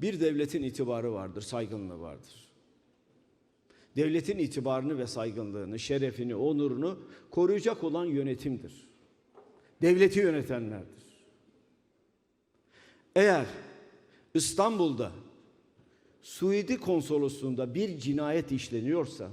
Bir devletin itibarı vardır, saygınlığı vardır. Devletin itibarını ve saygınlığını, şerefini, onurunu koruyacak olan yönetimdir. Devleti yönetenlerdir. Eğer İstanbul'da Suudi konsolosluğunda bir cinayet işleniyorsa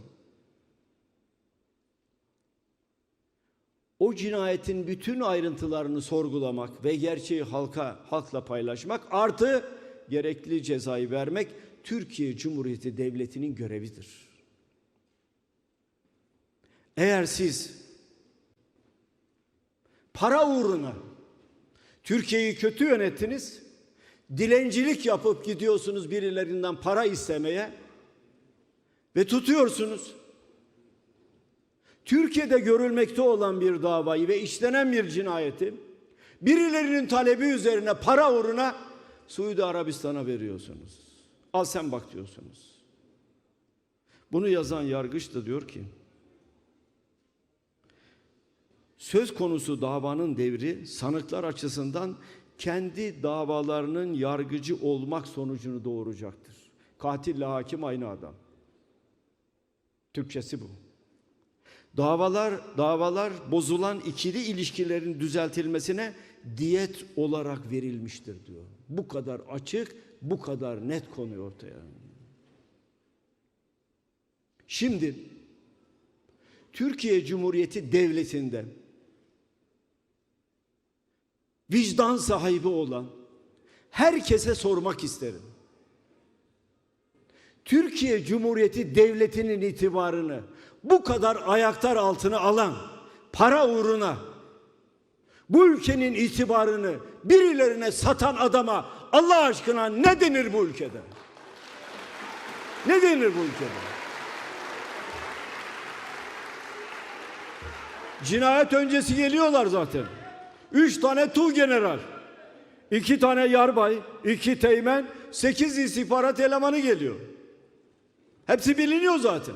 o cinayetin bütün ayrıntılarını sorgulamak ve gerçeği halka halkla paylaşmak artı gerekli cezayı vermek Türkiye Cumhuriyeti Devleti'nin görevidir. Eğer siz para uğruna Türkiye'yi kötü yönettiniz, dilencilik yapıp gidiyorsunuz birilerinden para istemeye ve tutuyorsunuz. Türkiye'de görülmekte olan bir davayı ve işlenen bir cinayeti birilerinin talebi üzerine para uğruna Suudi Arabistan'a veriyorsunuz. Al sen bak diyorsunuz. Bunu yazan yargıç da diyor ki söz konusu davanın devri sanıklar açısından kendi davalarının yargıcı olmak sonucunu doğuracaktır. Katille hakim aynı adam. Türkçesi bu. Davalar davalar bozulan ikili ilişkilerin düzeltilmesine diyet olarak verilmiştir diyor. Bu kadar açık, bu kadar net konuyor ortaya. Şimdi Türkiye Cumhuriyeti Devleti'nde vicdan sahibi olan herkese sormak isterim. Türkiye Cumhuriyeti Devleti'nin itibarını bu kadar ayaklar altına alan para uğruna bu ülkenin itibarını birilerine satan adama Allah aşkına ne denir bu ülkede? Ne denir bu ülkede? Cinayet öncesi geliyorlar zaten. Üç tane tu general, iki tane yarbay, iki teğmen, sekiz istihbarat elemanı geliyor. Hepsi biliniyor zaten.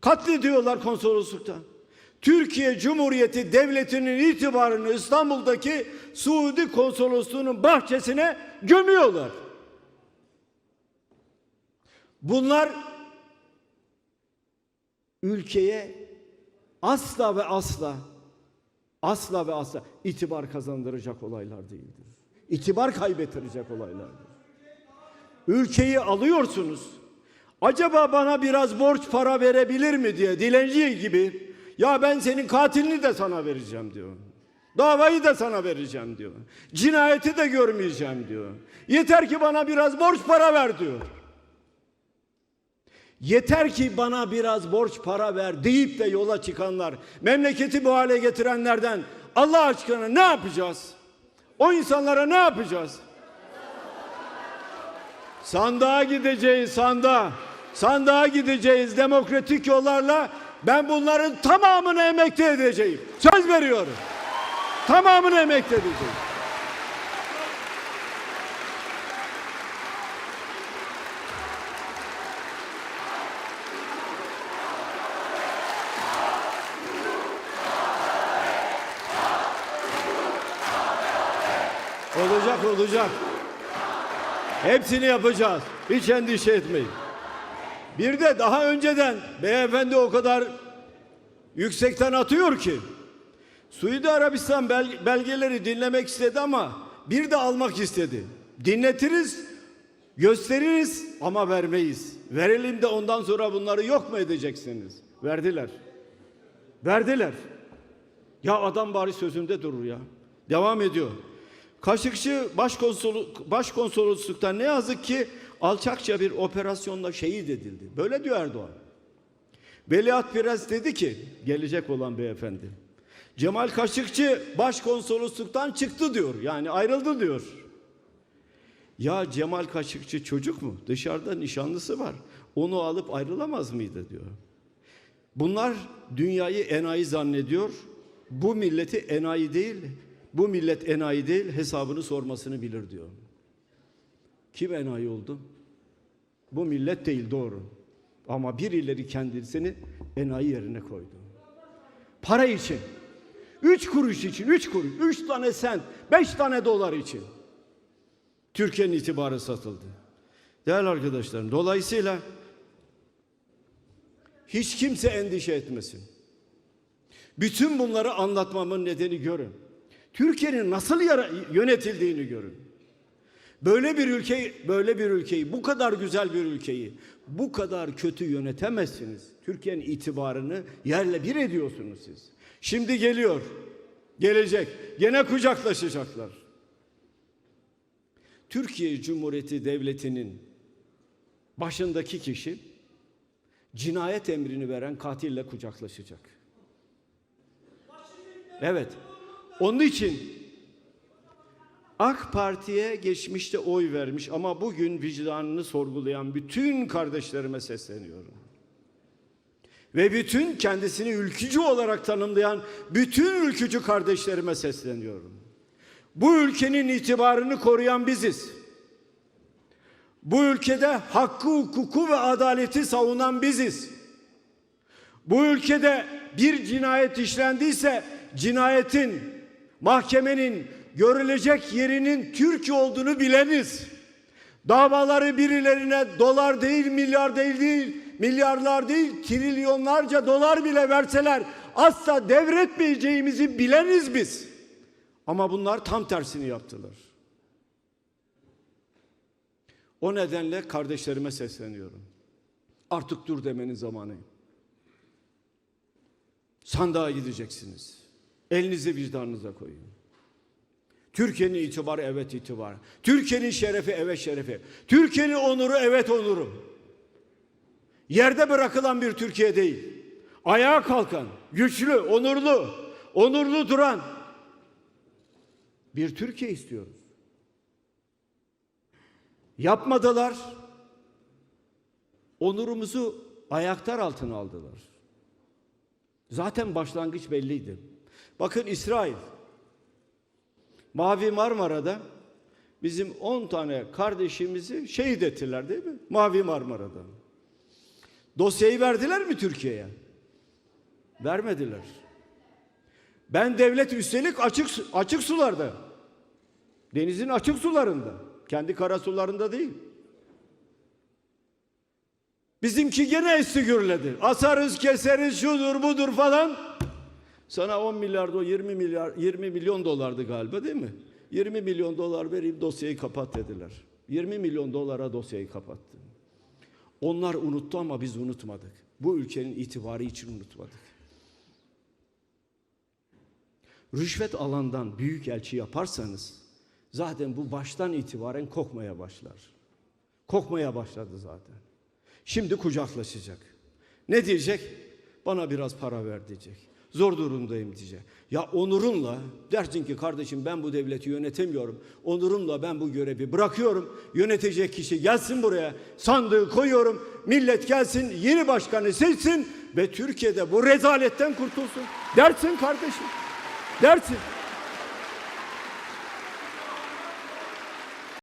Katlediyorlar konsoloslukta. Türkiye Cumhuriyeti Devleti'nin itibarını İstanbul'daki Suudi konsolosluğunun bahçesine gömüyorlar. Bunlar ülkeye asla ve asla asla ve asla itibar kazandıracak olaylar değildir. İtibar kaybettirecek olaylardır. Ülkeyi alıyorsunuz. Acaba bana biraz borç para verebilir mi diye dilenci gibi ya ben senin katilini de sana vereceğim diyor. Davayı da sana vereceğim diyor. Cinayeti de görmeyeceğim diyor. Yeter ki bana biraz borç para ver diyor. Yeter ki bana biraz borç para ver deyip de yola çıkanlar, memleketi bu hale getirenlerden Allah aşkına ne yapacağız? O insanlara ne yapacağız? Sandığa gideceğiz sandığa. Sandığa gideceğiz demokratik yollarla. Ben bunların tamamını emekte edeceğim. Söz veriyorum. Tamamını emekte edeceğim. Olacak olacak. Hepsini yapacağız. Hiç endişe etmeyin. Bir de daha önceden beyefendi o kadar yüksekten atıyor ki Suudi Arabistan bel- belgeleri dinlemek istedi ama bir de almak istedi. Dinletiriz, gösteririz ama vermeyiz. Verelim de ondan sonra bunları yok mu edeceksiniz? Verdiler. Verdiler. Ya adam bari sözünde durur ya. Devam ediyor. Kaşıkçı başkonsolo, başkonsolosluktan ne yazık ki alçakça bir operasyonla şehit edildi. Böyle diyor Erdoğan. Veliaht Prens dedi ki gelecek olan beyefendi. Cemal Kaşıkçı başkonsolosluktan çıktı diyor. Yani ayrıldı diyor. Ya Cemal Kaşıkçı çocuk mu? Dışarıda nişanlısı var. Onu alıp ayrılamaz mıydı diyor. Bunlar dünyayı enayi zannediyor. Bu milleti enayi değil, bu millet enayi değil hesabını sormasını bilir diyor. Kim enayi oldu? Bu millet değil doğru. Ama birileri kendisini enayi yerine koydu. Para için. Üç kuruş için, üç kuruş, üç tane sent, beş tane dolar için. Türkiye'nin itibarı satıldı. Değerli arkadaşlarım, dolayısıyla hiç kimse endişe etmesin. Bütün bunları anlatmamın nedeni görün. Türkiye'nin nasıl yönetildiğini görün. Böyle bir ülke, böyle bir ülkeyi, bu kadar güzel bir ülkeyi bu kadar kötü yönetemezsiniz. Türkiye'nin itibarını yerle bir ediyorsunuz siz. Şimdi geliyor. Gelecek. Gene kucaklaşacaklar. Türkiye Cumhuriyeti Devleti'nin başındaki kişi cinayet emrini veren katille kucaklaşacak. Evet. Onun için AK Parti'ye geçmişte oy vermiş ama bugün vicdanını sorgulayan bütün kardeşlerime sesleniyorum. Ve bütün kendisini ülkücü olarak tanımlayan bütün ülkücü kardeşlerime sesleniyorum. Bu ülkenin itibarını koruyan biziz. Bu ülkede hakkı, hukuku ve adaleti savunan biziz. Bu ülkede bir cinayet işlendiyse cinayetin, mahkemenin görülecek yerinin Türkiye olduğunu bileniz. Davaları birilerine dolar değil, milyar değil, değil, milyarlar değil, trilyonlarca dolar bile verseler asla devretmeyeceğimizi bileniz biz. Ama bunlar tam tersini yaptılar. O nedenle kardeşlerime sesleniyorum. Artık dur demenin zamanı. Sandığa gideceksiniz. Elinizi vicdanınıza koyun. Türkiye'nin itibarı evet itibarı. Türkiye'nin şerefi evet şerefi. Türkiye'nin onuru evet onuru. Yerde bırakılan bir Türkiye değil. Ayağa kalkan, güçlü, onurlu, onurlu duran bir Türkiye istiyoruz. Yapmadılar. Onurumuzu ayaklar altına aldılar. Zaten başlangıç belliydi. Bakın İsrail Mavi Marmara'da bizim 10 tane kardeşimizi şehit ettiler değil mi? Mavi Marmara'da. Dosyayı verdiler mi Türkiye'ye? Vermediler. Ben devlet üstelik açık açık sularda. Denizin açık sularında. Kendi kara sularında değil. Bizimki gene esti gürledi. Asarız, keseriz, şudur budur falan. Sana 10 milyar, do 20 milyar, 20 milyon dolardı galiba değil mi? 20 milyon dolar verip dosyayı kapat dediler. 20 milyon dolara dosyayı kapattı. Onlar unuttu ama biz unutmadık. Bu ülkenin itibarı için unutmadık. Rüşvet alandan büyük elçi yaparsanız zaten bu baştan itibaren kokmaya başlar. Kokmaya başladı zaten. Şimdi kucaklaşacak. Ne diyecek? Bana biraz para ver diyecek. Zor durumdayım diyecek. Ya onurunla dersin ki kardeşim ben bu devleti yönetemiyorum. Onurumla ben bu görevi bırakıyorum. Yönetecek kişi gelsin buraya. Sandığı koyuyorum. Millet gelsin yeni başkanı seçsin ve Türkiye'de bu rezaletten kurtulsun. Dersin kardeşim. Dersin.